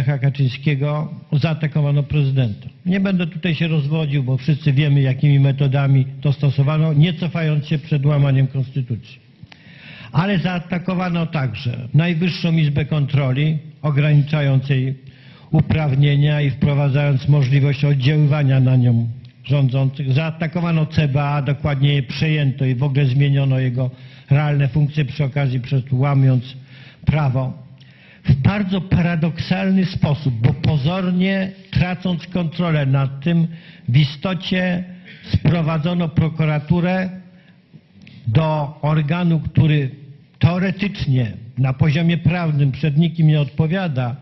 Lecha Kaczyńskiego zaatakowano prezydenta. Nie będę tutaj się rozwodził, bo wszyscy wiemy, jakimi metodami to stosowano, nie cofając się przed łamaniem konstytucji. Ale zaatakowano także Najwyższą Izbę Kontroli, ograniczając jej uprawnienia i wprowadzając możliwość oddziaływania na nią rządzących. Zaatakowano CBA, dokładnie je przejęto i w ogóle zmieniono jego realne funkcje przy okazji, przez łamiąc prawo w bardzo paradoksalny sposób, bo pozornie tracąc kontrolę nad tym, w istocie sprowadzono prokuraturę do organu, który teoretycznie na poziomie prawnym przed nikim nie odpowiada,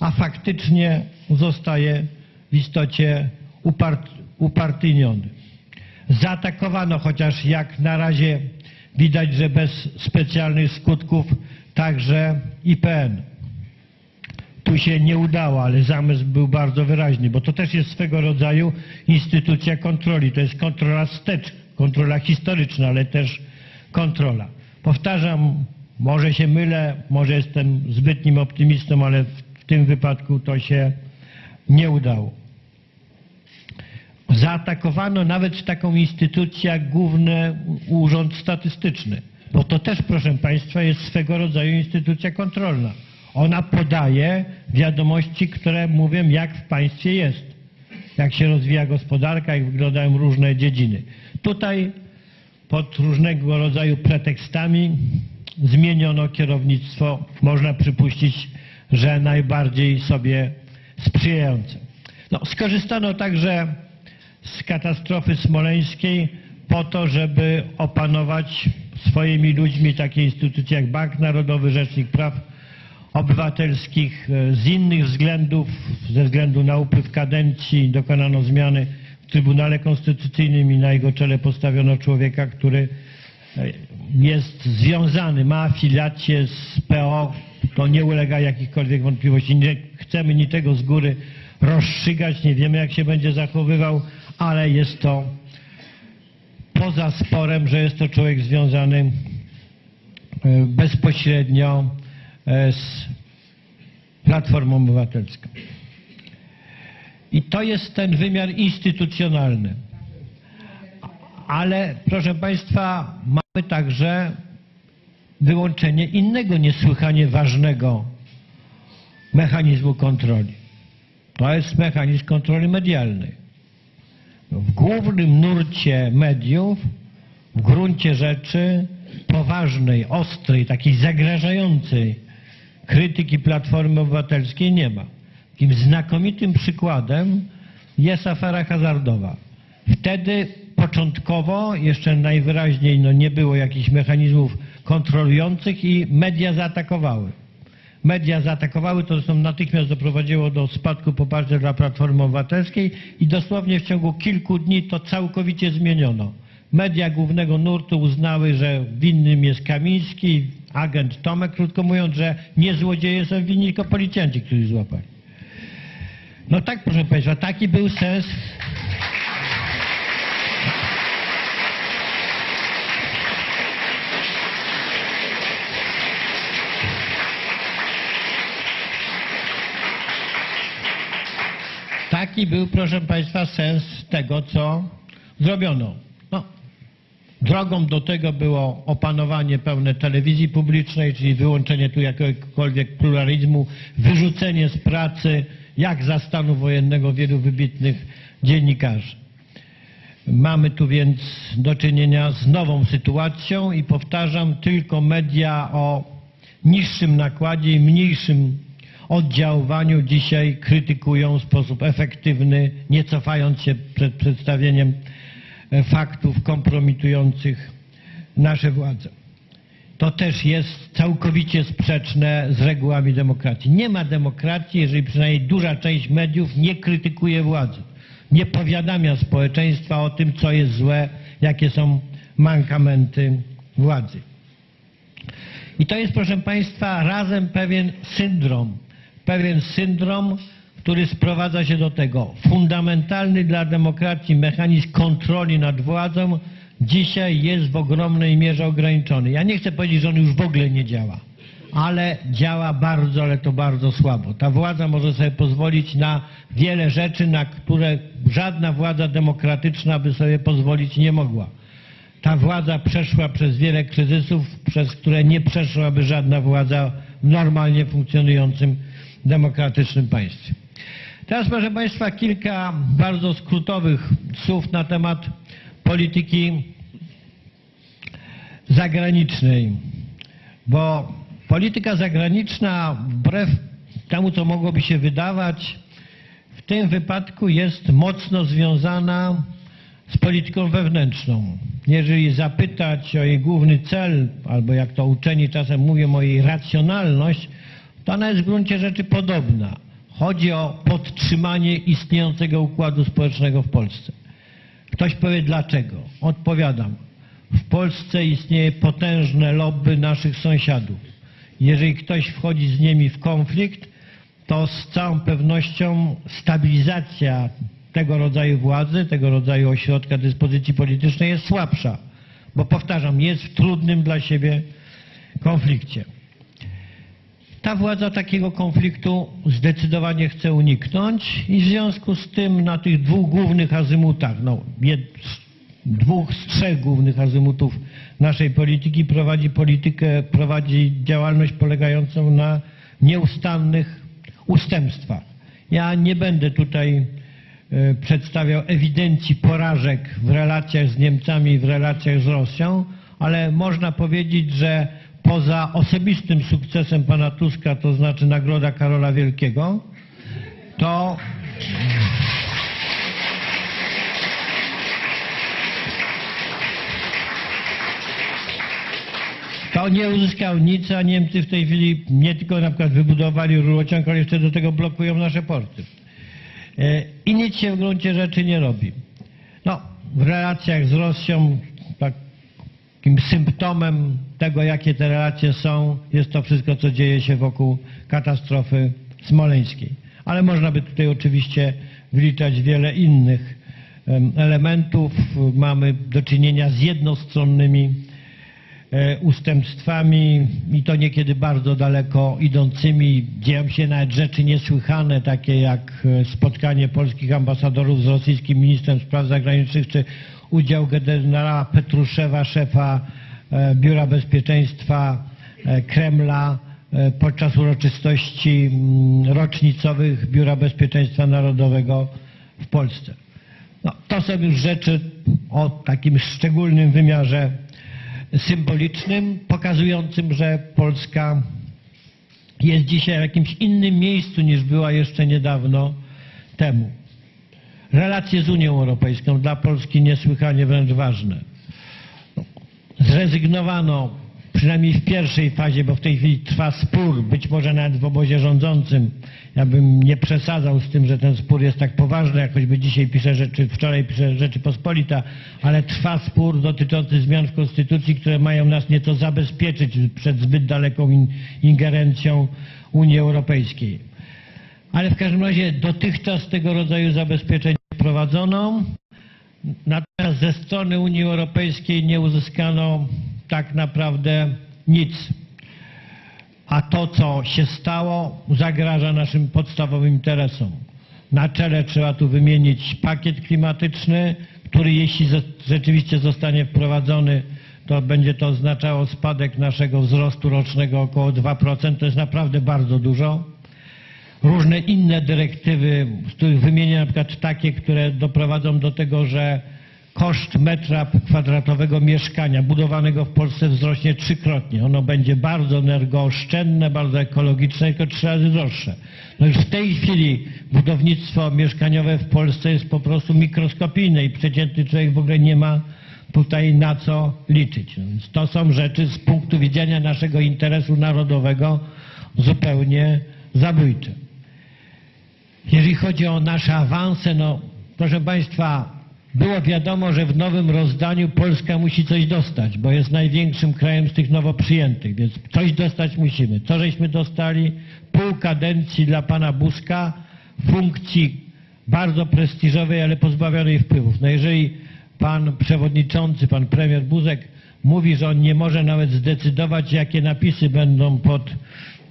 a faktycznie zostaje w istocie upart, upartyjniony. Zaatakowano, chociaż jak na razie widać, że bez specjalnych skutków, także IPN. Tu się nie udało, ale zamysł był bardzo wyraźny, bo to też jest swego rodzaju instytucja kontroli. To jest kontrola wstecz, kontrola historyczna, ale też kontrola. Powtarzam, może się mylę, może jestem zbytnim optymistą, ale w tym wypadku to się nie udało. Zaatakowano nawet taką instytucję jak Główny Urząd Statystyczny, bo to też, proszę Państwa, jest swego rodzaju instytucja kontrolna. Ona podaje wiadomości, które mówią, jak w państwie jest, jak się rozwija gospodarka, jak wyglądają różne dziedziny. Tutaj pod różnego rodzaju pretekstami zmieniono kierownictwo, można przypuścić, że najbardziej sobie sprzyjające. No, skorzystano także z katastrofy smoleńskiej po to, żeby opanować swoimi ludźmi takie instytucje jak Bank Narodowy, Rzecznik Praw Obywatelskich. Z innych względów, ze względu na upływ kadencji dokonano zmiany w Trybunale Konstytucyjnym i na jego czele postawiono człowieka, który jest związany, ma afiliację z PO, to nie ulega jakichkolwiek wątpliwości. Nie chcemy ni tego z góry rozstrzygać, nie wiemy jak się będzie zachowywał, ale jest to poza sporem, że jest to człowiek związany e, bezpośrednio e, z Platformą Obywatelską. I to jest ten wymiar instytucjonalny. Ale proszę Państwa, mamy także wyłączenie innego niesłychanie ważnego mechanizmu kontroli. To jest mechanizm kontroli medialnej. W głównym nurcie mediów, w gruncie rzeczy poważnej, ostrej, takiej zagrażającej krytyki Platformy Obywatelskiej nie ma. Takim znakomitym przykładem jest afera hazardowa. Wtedy początkowo jeszcze najwyraźniej no, nie było jakichś mechanizmów kontrolujących i media zaatakowały. Media zaatakowały, to zresztą natychmiast doprowadziło do spadku poparcia dla Platformy Obywatelskiej i dosłownie w ciągu kilku dni to całkowicie zmieniono. Media głównego nurtu uznały, że winnym jest Kamiński, agent Tomek, krótko mówiąc, że nie złodzieje są winni, tylko policjanci, którzy złapali. No tak, proszę Państwa, taki był sens Taki był, proszę Państwa, sens tego, co zrobiono. Drogą do tego było opanowanie pełne telewizji publicznej, czyli wyłączenie tu jakiegokolwiek pluralizmu, wyrzucenie z pracy, jak za stanu wojennego, wielu wybitnych dziennikarzy. Mamy tu więc do czynienia z nową sytuacją i powtarzam, tylko media o niższym nakładzie i mniejszym oddziaływaniu dzisiaj krytykują w sposób efektywny, nie cofając się przed przedstawieniem faktów kompromitujących nasze władze. To też jest całkowicie sprzeczne z regułami demokracji. Nie ma demokracji, jeżeli przynajmniej duża część mediów nie krytykuje władzy, nie powiadamia społeczeństwa o tym, co jest złe, jakie są mankamenty władzy. I to jest, proszę Państwa, razem pewien syndrom, pewien syndrom, który sprowadza się do tego. Fundamentalny dla demokracji mechanizm kontroli nad władzą dzisiaj jest w ogromnej mierze ograniczony. Ja nie chcę powiedzieć, że on już w ogóle nie działa, ale działa bardzo, ale to bardzo słabo. Ta władza może sobie pozwolić na wiele rzeczy, na które żadna władza demokratyczna by sobie pozwolić nie mogła. Ta władza przeszła przez wiele kryzysów, przez które nie przeszłaby żadna władza w normalnie funkcjonującym demokratycznym państwie. Teraz, proszę Państwa, kilka bardzo skrótowych słów na temat polityki zagranicznej, bo polityka zagraniczna, wbrew temu, co mogłoby się wydawać, w tym wypadku jest mocno związana z polityką wewnętrzną. Jeżeli zapytać o jej główny cel, albo jak to uczeni czasem mówią o jej racjonalność, to ona jest w gruncie rzeczy podobna. Chodzi o podtrzymanie istniejącego układu społecznego w Polsce. Ktoś powie dlaczego? Odpowiadam. W Polsce istnieje potężne lobby naszych sąsiadów. Jeżeli ktoś wchodzi z nimi w konflikt, to z całą pewnością stabilizacja tego rodzaju władzy, tego rodzaju ośrodka dyspozycji politycznej jest słabsza, bo powtarzam, jest w trudnym dla siebie konflikcie. Ta władza takiego konfliktu zdecydowanie chce uniknąć i w związku z tym na tych dwóch głównych azymutach, no, jed, dwóch z trzech głównych azymutów naszej polityki prowadzi politykę, prowadzi działalność polegającą na nieustannych ustępstwach. Ja nie będę tutaj e, przedstawiał ewidencji porażek w relacjach z Niemcami, w relacjach z Rosją, ale można powiedzieć, że poza osobistym sukcesem pana Tuska, to znaczy Nagroda Karola Wielkiego, to to nie uzyskał nic, a Niemcy w tej chwili nie tylko na przykład wybudowali rurociąg, ale jeszcze do tego blokują nasze porty. E, I nic się w gruncie rzeczy nie robi. No, w relacjach z Rosją takim symptomem tego, jakie te relacje są, jest to wszystko, co dzieje się wokół katastrofy smoleńskiej. Ale można by tutaj oczywiście wliczać wiele innych em, elementów. Mamy do czynienia z jednostronnymi e, ustępstwami i to niekiedy bardzo daleko idącymi. Dzieją się nawet rzeczy niesłychane, takie jak e, spotkanie polskich ambasadorów z rosyjskim ministrem spraw zagranicznych, czy udział generała Petruszewa, szefa Biura Bezpieczeństwa e, Kremla e, podczas uroczystości mm, rocznicowych Biura Bezpieczeństwa Narodowego w Polsce. No, to są już rzeczy o takim szczególnym wymiarze symbolicznym, pokazującym, że Polska jest dzisiaj w jakimś innym miejscu niż była jeszcze niedawno temu. Relacje z Unią Europejską dla Polski niesłychanie wręcz ważne. Zrezygnowano, przynajmniej w pierwszej fazie, bo w tej chwili trwa spór, być może nawet w obozie rządzącym. Ja bym nie przesadzał z tym, że ten spór jest tak poważny, jak choćby dzisiaj pisze rzeczy, wczoraj pisze Rzeczypospolita, ale trwa spór dotyczący zmian w Konstytucji, które mają nas nieco zabezpieczyć przed zbyt daleką in, ingerencją Unii Europejskiej. Ale w każdym razie dotychczas tego rodzaju zabezpieczeń wprowadzono, natomiast ze strony Unii Europejskiej nie uzyskano tak naprawdę nic. A to, co się stało, zagraża naszym podstawowym interesom. Na czele trzeba tu wymienić pakiet klimatyczny, który jeśli rzeczywiście zostanie wprowadzony, to będzie to oznaczało spadek naszego wzrostu rocznego około 2%. To jest naprawdę bardzo dużo różne inne dyrektywy, z których wymienię na przykład takie, które doprowadzą do tego, że koszt metra kwadratowego mieszkania budowanego w Polsce wzrośnie trzykrotnie. Ono będzie bardzo energooszczędne, bardzo ekologiczne, tylko trzy razy droższe. No już w tej chwili budownictwo mieszkaniowe w Polsce jest po prostu mikroskopijne i przeciętny człowiek w ogóle nie ma tutaj na co liczyć. No więc to są rzeczy z punktu widzenia naszego interesu narodowego zupełnie zabójcze. Jeżeli chodzi o nasze awanse, no proszę Państwa, było wiadomo, że w nowym rozdaniu Polska musi coś dostać, bo jest największym krajem z tych nowo przyjętych, więc coś dostać musimy. Co żeśmy dostali? Pół kadencji dla pana Buzka, funkcji bardzo prestiżowej, ale pozbawionej wpływów. No jeżeli pan przewodniczący, pan premier Buzek mówi, że on nie może nawet zdecydować, jakie napisy będą pod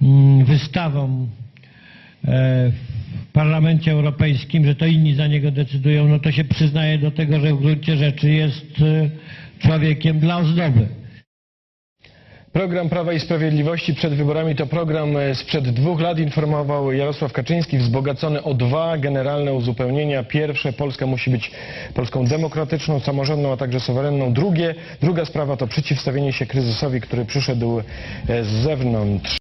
mm, wystawą e, w Parlamencie Europejskim, że to inni za niego decydują, no to się przyznaje do tego, że w gruncie rzeczy jest e, człowiekiem dla ozdoby. Program Prawa i Sprawiedliwości przed wyborami to program e, sprzed dwóch lat, informował Jarosław Kaczyński, wzbogacony o dwa generalne uzupełnienia. Pierwsze, Polska musi być Polską demokratyczną, samorządną, a także suwerenną. Drugie, druga sprawa to przeciwstawienie się kryzysowi, który przyszedł e, z zewnątrz.